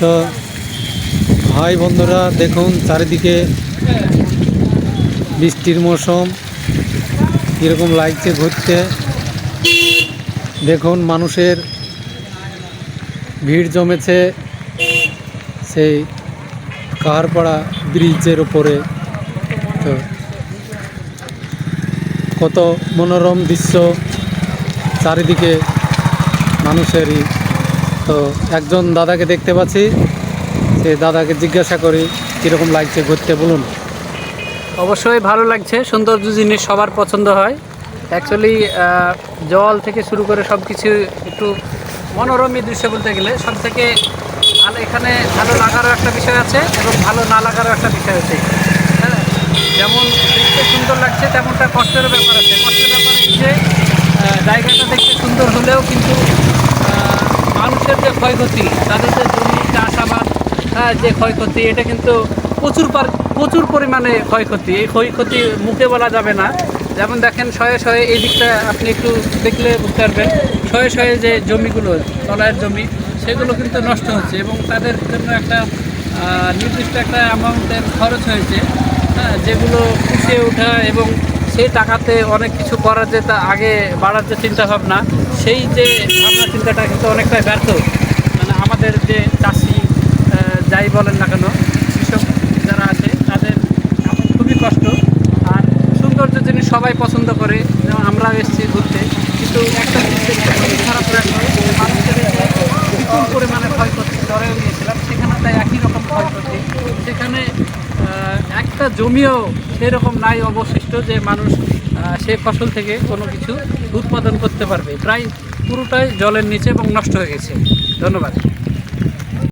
তো ভাই বন্ধুরা, দেখুন চারিদিকে বৃষ্টির মৌসুম, কীরকম লাগছে ঘুরতে। দেখুন মানুষের ভিড় জমেছে, সেই কাহারপাড়া ব্রিজের ওপরে তো কত মনোরম দৃশ্য, চারিদিকে মানুষেরই। তো একজন দাদাকে দেখতে পাচ্ছি। সেই দাদাকে জিজ্ঞাসা করি, কীরকম লাগছে ঘুরতে বলুন। অবশ্যই ভালো লাগছে, সৌন্দর্য জিনিস সবার পছন্দ হয়। অ্যাকচুয়ালি জল থেকে শুরু করে সব কিছু একটু মনোরমী দৃশ্য বলতে গেলে সব থেকে ভালো এখানে ভালো লাগারও একটা বিষয় আছে এবং ভালো না লাগারও একটা বিষয় আছে। হ্যাঁ যেমন দেখতে সুন্দর লাগছে, তেমনটা কষ্টেরও ব্যাপার আছে। কষ্টের ব্যাপার হচ্ছে জায়গাটা দেখতে সুন্দর হলেও কিন্তু মানুষের যে ক্ষয়ক্ষতি, তাদের যে জমি চাষাবাদ হ্যাঁ যে ক্ষয়ক্ষতি, এটা কিন্তু প্রচুর পার- প্রচুর পরিমাণে ক্ষয়ক্ষতি। এই ক্ষয়ক্ষতি মুখে বলা যাবে না। যেমন দেখেন, শয়ে শয়ে এই দিকটা আপনি একটু দেখলে বুঝতে পারবেন। শয়ে শয়ে যে জমিগুলো, তলায়ের জমি, সেগুলো কিন্তু নষ্ট হচ্ছে এবং তাদের জন্য একটা নির্দিষ্ট একটা অ্যামাউন্টের খরচ হয়েছে। হ্যাঁ যেগুলো পুষিয়ে ওঠা এবং সেই টাকাতে অনেক কিছু করার যে তা আগে বাড়ার যে চিন্তা ভাবনা সেই যে ভাবনা চিন্তাটা কিন্তু অনেকটাই ব্যর্থ। মানে আমাদের যে চাষি যাই বলেন না কেন, কৃষক যারা আছে, তাদের খুবই কষ্ট। আর সৌন্দর্য জিনিস সবাই পছন্দ করে, যেমন আমরা এসেছি ঘুরতে। কিন্তু একটা খারাপ মানুষের বিপুল পরিমাণে ক্ষয়ক্ষতি জ্বরেও গিয়েছিলাম সেখানে তাই একই রকম ক্ষয়ক্ষতি। সেখানে একটা জমিও সেরকম নাই অবশিষ্ট যে মানুষ সেই ফসল থেকে কোনো কিছু উৎপাদন করতে পারবে। প্রায় পুরোটাই জলের নিচে এবং নষ্ট হয়ে গেছে। ধন্যবাদ।